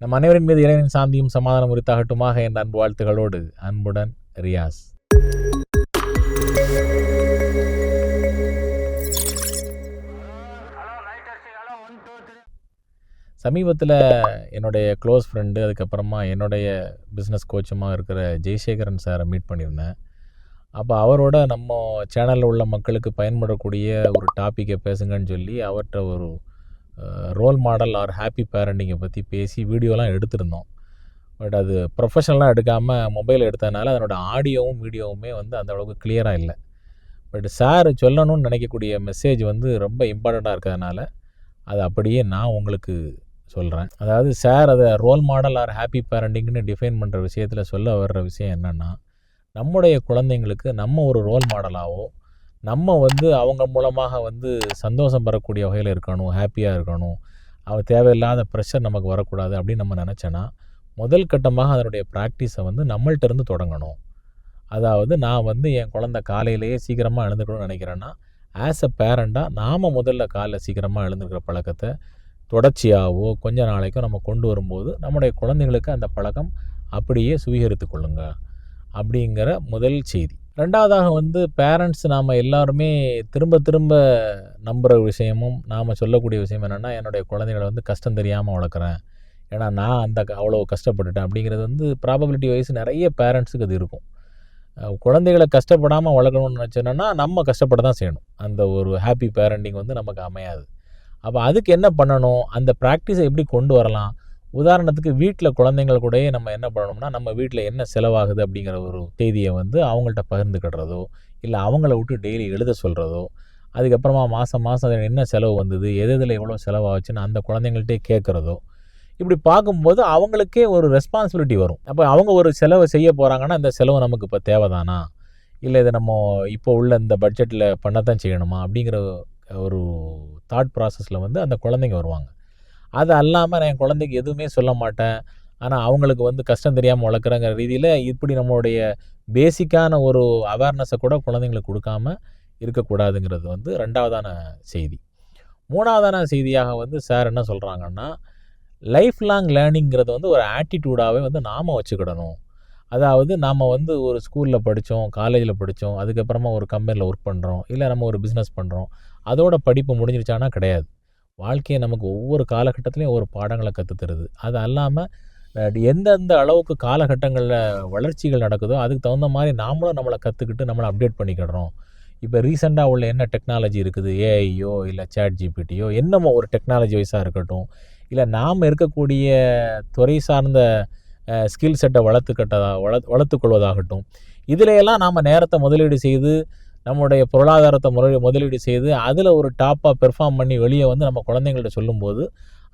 நம் அனைவரின் மீது இறைவனின் சாந்தியும் சமாதானம் உரித்தாகட்டுமாக என்ற அன்பு வாழ்த்துகளோடு அன்புடன் ரியாஸ். சமீபத்தில் என்னுடைய க்ளோஸ் ஃப்ரெண்டு அதுக்கப்புறமா என்னுடைய பிஸ்னஸ் கோச்சுமாக இருக்கிற ஜெய்சேகரன் சாரை மீட் பண்ணியிருந்தேன். அப்போ அவரோட நம்ம சேனலில் உள்ள மக்களுக்கு பயன்படக்கூடிய ஒரு டாப்பிக்கை பேசுங்கன்னு சொல்லி அவர்கிட்ட ஒரு ரோல் மாடல் ஆர் ஹாப்பி பேரண்டிங்கை பற்றி பேசி வீடியோலாம் எடுத்திருந்தோம். பட் அது ப்ரொஃபஷனலாக எடுக்காமல் மொபைல் எடுத்ததுனால அதனோட ஆடியோவும் வீடியோவுமே வந்து அந்த அளவுக்கு கிளியராக இல்லை. பட் சார் சொல்லணும்னு நினைக்கக்கூடிய மெசேஜ் வந்து ரொம்ப இம்பார்ட்டண்ட்டாக இருக்கிறதுனால அது அப்படியே நான் உங்களுக்கு சொல்கிறேன் அதாவது சார் அதை ரோல் மாடல் ஆர் ஹாப்பி பேரண்டிங்னு டிஃபைன் பண்ணுற விஷயத்தில் சொல்ல வர்ற விஷயம் என்னென்னா நம்முடைய குழந்தைங்களுக்கு நம்ம ஒரு ரோல் மாடலாகவோ நம்ம வந்து அவங்க மூலமாக வந்து சந்தோஷம் பெறக்கூடிய வகையில் இருக்கணும் ஹாப்பியாக இருக்கணும். அவ தேவையில்லாத ப்ரெஷர் நமக்கு வரக்கூடாது அப்படின்னு நம்ம நினச்சோன்னா முதல் கட்டமாக அதனுடைய ப்ராக்டிஸை வந்து நம்மள்ட்ட இருந்து தொடங்கணும். அதாவது நான் வந்து என் குழந்த காலையிலேயே சீக்கிரமாக எழுந்துக்கணும்னு நினைக்கிறேன்னா ஆஸ் அ பேரண்டாக நாம் முதல்ல காலைல சீக்கிரமாக எழுந்துக்கிற பழக்கத்தை தொடர்ச்சியாகவோ கொஞ்ச நாளைக்கும் நம்ம கொண்டு வரும்போது நம்முடைய குழந்தைங்களுக்கு அந்த பழக்கம் அப்படியே சுவீகரித்து கொள்ளுங்க. அப்படிங்கிற முதல் செய்தி. ரெண்டாவதாக வந்து பேரண்ட்ஸ் நாம் எல்லாருமே திரும்ப திரும்ப நம்புகிற விஷயமும் நாம் சொல்லக்கூடிய விஷயம் என்னென்னா என்னுடைய குழந்தைகளை வந்து கஷ்டம் தெரியாமல் வளர்க்குறேன். ஏன்னா நான் அந்த அவ்வளோ கஷ்டப்பட்டுட்டேன் அப்படிங்கிறது வந்து ப்ராபபிலிட்டி வைஸ் நிறைய பேரண்ட்ஸுக்கு அது இருக்கும். குழந்தைகளை கஷ்டப்படாமல் வளர்க்கணும்னு நினச்சோன்னா நம்ம கஷ்டப்பட தான் செய்யணும். அந்த ஒரு ஹாப்பி பேரண்டிங் வந்து நமக்கு அமையாது. அப்போ அதுக்கு என்ன பண்ணணும்? அந்த ப்ராக்டிஸை எப்படி கொண்டு வரலாம்? உதாரணத்துக்கு வீட்டில் குழந்தைங்கள் கூடயே நம்ம என்ன பண்ணணும்னா நம்ம வீட்டில் என்ன செலவாகுது அப்படிங்கிற ஒரு செய்தியை வந்து அவங்கள்ட்ட பகிர்ந்துக்கிடுறதோ இல்லை அவங்கள விட்டு டெய்லி எழுத சொல்கிறதோ அதுக்கப்புறமா மாதம் மாதம் அதில் என்ன செலவு வந்தது எது எதில் எவ்வளோ செலவாச்சுன்னு அந்த குழந்தைங்கள்ட்டே கேட்குறதோ இப்படி பார்க்கும்போது அவங்களுக்கே ஒரு ரெஸ்பான்சிபிலிட்டி வரும். அப்போ அவங்க ஒரு செலவை செய்ய போகிறாங்கன்னா இந்த செலவு நமக்கு இப்போ தேவைதானா? இல்லை இதை நம்ம இப்போ உள்ள இந்த பட்ஜெட்டில் பண்ணத்தான் செய்யணுமா? அப்படிங்கிற ஒரு தாட் ப்ராசஸில் வந்து அந்த குழந்தைங்க வருவாங்க. அது அல்லாமல் நான் என் குழந்தைக்கு எதுவுமே சொல்ல மாட்டேன். ஆனால் அவங்களுக்கு வந்து கஷ்டம் தெரியாமல் வளர்க்குறங்கிற ரீதியில் இப்படி நம்மளுடைய பேசிக்கான ஒரு அவேர்னஸை கூட குழந்தைங்களுக்கு கொடுக்காம இருக்கக்கூடாதுங்கிறது வந்து ரெண்டாவதான செய்தி. மூணாவதான செய்தியாக வந்து சார் என்ன சொல்கிறாங்கன்னா லைஃப் லாங் லேர்னிங்கிறது வந்து ஒரு ஆட்டிடியூடாகவே வந்து நாம் வச்சுக்கிடணும். அதாவது நாம் வந்து ஒரு ஸ்கூலில் படித்தோம் காலேஜில் படித்தோம் அதுக்கப்புறமா ஒரு கம்பெனியில் ஒர்க் பண்ணுறோம் இல்லை நம்ம ஒரு பிஸ்னஸ் பண்ணுறோம் அதோட படிப்பு முடிஞ்சிருச்சானா கிடையாது. வாழ்க்கையை நமக்கு ஒவ்வொரு காலகட்டத்திலையும் ஒவ்வொரு பாடங்களை கற்றுத் தருது. அது அல்லாமல் எந்தெந்த அளவுக்கு காலகட்டங்களில் வளர்ச்சிகள் நடக்குதோ அதுக்கு தகுந்த மாதிரி நாமளும் நம்மளை கற்றுக்கிட்டு நம்மளை அப்டேட் பண்ணிக்கிடுறோம். இப்போ ரீசெண்டாக உள்ள என்ன டெக்னாலஜி இருக்குது? ஏஐயோ இல்லை சேட் ஜிபிடியோ என்னமோ ஒரு டெக்னாலஜி வைஸாக இருக்கட்டும் இல்லை நாம் இருக்கக்கூடிய துறை சார்ந்த ஸ்கில் செட்டை வளர்த்துக்கிட்டதா வள வளர்த்துக்கொள்வதாகட்டும் இதிலையெல்லாம் நாம் நேரத்தை முதலீடு செய்து நம்முடைய பொருளாதாரத்தை முறை முதலீடு செய்து அதில் ஒரு டாப்பாக பெர்ஃபார்ம் பண்ணி வெளியே வந்து நம்ம குழந்தைங்கள்ட்ட சொல்லும்போது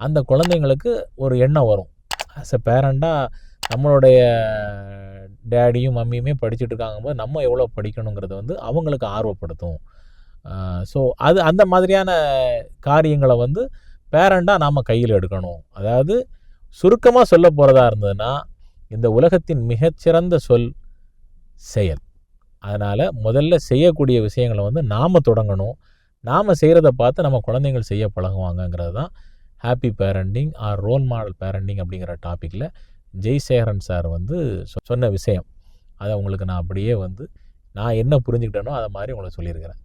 அந்த குழந்தைங்களுக்கு ஒரு எண்ணம் வரும். ஆஸ் எ பேரண்டாக நம்மளுடைய டேடியும் மம்மியுமே படிச்சுட்டு இருக்காங்கும்போது நம்ம எவ்வளோ படிக்கணுங்கிறத வந்து அவங்களுக்கு ஆர்வப்படுத்தும். ஸோ அது அந்த மாதிரியான காரியங்களை வந்து பேரண்டாக நாம் கையில் எடுக்கணும். அதாவது சுருக்கமாக சொல்ல போகிறதா இருந்ததுன்னா இந்த உலகத்தின் மிகச்சிறந்த சொல் செயல். அதனால் முதல்ல செய்யக்கூடிய விஷயங்களை வந்து நாம் தொடங்கணும். நாம் செய்கிறத பார்த்து நம்ம குழந்தைங்கள் செய்ய பழகுவாங்கங்கிறது தான் happy parenting or role model parenting அப்படிங்கிற டாப்பிக்கில் ஜெய்சேகரன் சார் வந்து சொ- சொன்ன விஷயம். அதை உங்களுக்கு நான் அப்படியே வந்து நான் என்ன புரிஞ்சுக்கிட்டேனோ அதை மாதிரி உங்களுக்கு சொல்லியிருக்கிறேன்.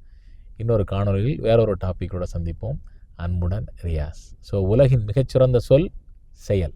இன்னொரு காணொளியில் வேறொரு டாப்பிக்கோட சந்திப்போம். அன்புடன் ரியாஸ். ஸோ உலகின் மிகச்சிறந்த சொல் செயல்.